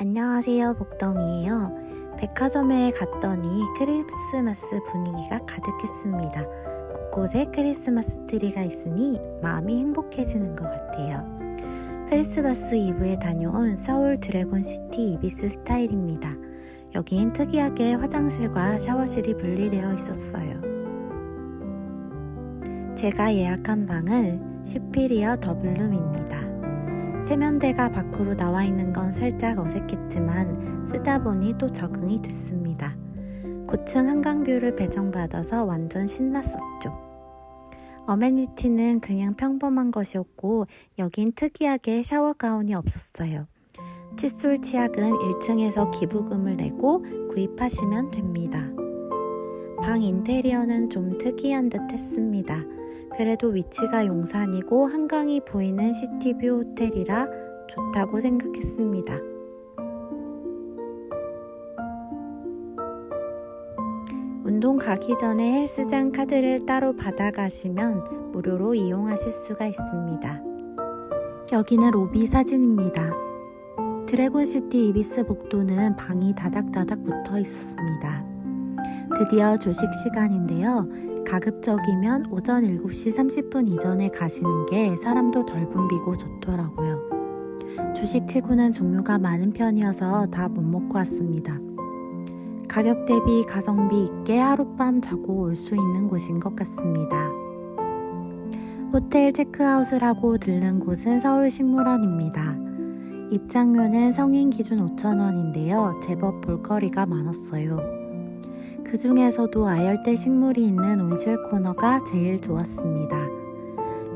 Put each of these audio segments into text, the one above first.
안녕하세요, 복덩이에요. 백화점에 갔더니 크리스마스 분위기가 가득했습니다. 곳곳에 크리스마스 트리가 있으니 마음이 행복해지는 것 같아요. 크리스마스 이브에 다녀온 서울 드래곤 시티 이비스 스타일입니다. 여긴 특이하게 화장실과 샤워실이 분리되어 있었어요. 제가 예약한 방은 슈피리어 더블룸입니다. 세면대가 밖으로 나와 있는 건 살짝 어색했지만 쓰다 보니 또 적응이 됐습니다. 고층 한강뷰를 배정받아서 완전 신났었죠. 어메니티는 그냥 평범한 것이었고 여긴 특이하게 샤워 가운이 없었어요. 칫솔 치약은 1층에서 기부금을 내고 구입하시면 됩니다. 방 인테리어는 좀 특이한 듯 했습니다. 그래도 위치가 용산이고 한강이 보이는 시티뷰 호텔이라 좋다고 생각했습니다. 운동 가기 전에 헬스장 카드를 따로 받아가시면 무료로 이용하실 수가 있습니다. 여기는 로비 사진입니다. 드래곤시티 이비스 복도는 방이 다닥다닥 붙어 있었습니다. 드디어 조식 시간인데요. 가급적이면 오전 7시 30분 이전에 가시는 게 사람도 덜 붐비고 좋더라고요. 주식치고는 종류가 많은 편이어서 다 못 먹고 왔습니다. 가격 대비 가성비 있게 하룻밤 자고 올 수 있는 곳인 것 같습니다. 호텔 체크아웃을 하고 들른 곳은 서울식물원입니다. 입장료는 성인 기준 5,000원인데요. 제법 볼거리가 많았어요. 그 중에서도 아열대 식물이 있는 온실 코너가 제일 좋았습니다.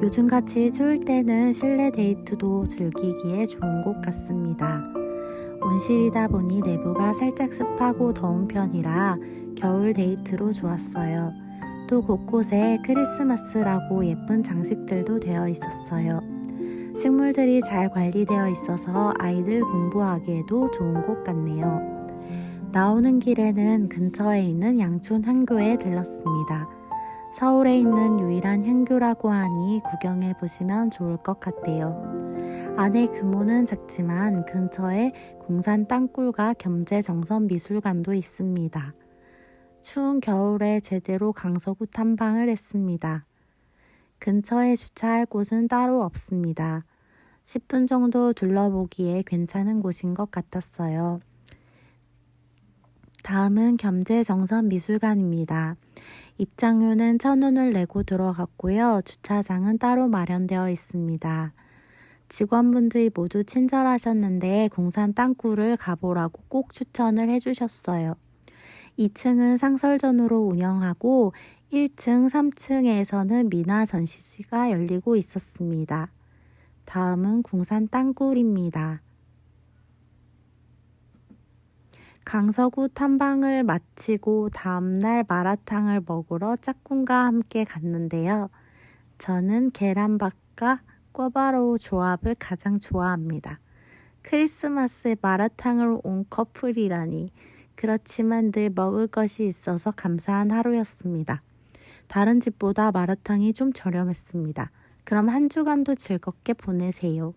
요즘같이 추울 때는 실내 데이트도 즐기기에 좋은 곳 같습니다. 온실이다 보니 내부가 살짝 습하고 더운 편이라 겨울 데이트로 좋았어요. 또 곳곳에 크리스마스라고 예쁜 장식들도 되어 있었어요. 식물들이 잘 관리되어 있어서 아이들 공부하기에도 좋은 곳 같네요. 나오는 길에는 근처에 있는 양촌 향교에 들렀습니다. 서울에 있는 유일한 향교라고 하니 구경해 보시면 좋을 것 같아요. 안의 규모는 작지만 근처에 공산 땅굴과 겸재 정선 미술관도 있습니다. 추운 겨울에 제대로 강서구 탐방을 했습니다. 근처에 주차할 곳은 따로 없습니다. 10분 정도 둘러보기에 괜찮은 곳인 것 같았어요. 다음은 겸재정선 미술관입니다. 입장료는 천원을 내고 들어갔고요. 주차장은 따로 마련되어 있습니다. 직원분들이 모두 친절하셨는데 공산 땅굴을 가보라고 꼭 추천을 해주셨어요. 2층은 상설전으로 운영하고 1층, 3층에서는 미나 전시지가 열리고 있었습니다. 다음은 궁산 땅굴입니다. 강서구 탐방을 마치고 다음날 마라탕을 먹으러 짝꿍과 함께 갔는데요. 저는 계란밥과 꿔바로우 조합을 가장 좋아합니다. 크리스마스에 마라탕을 온 커플이라니. 그렇지만 늘 먹을 것이 있어서 감사한 하루였습니다. 다른 집보다 마라탕이 좀 저렴했습니다. 그럼 한 주간도 즐겁게 보내세요.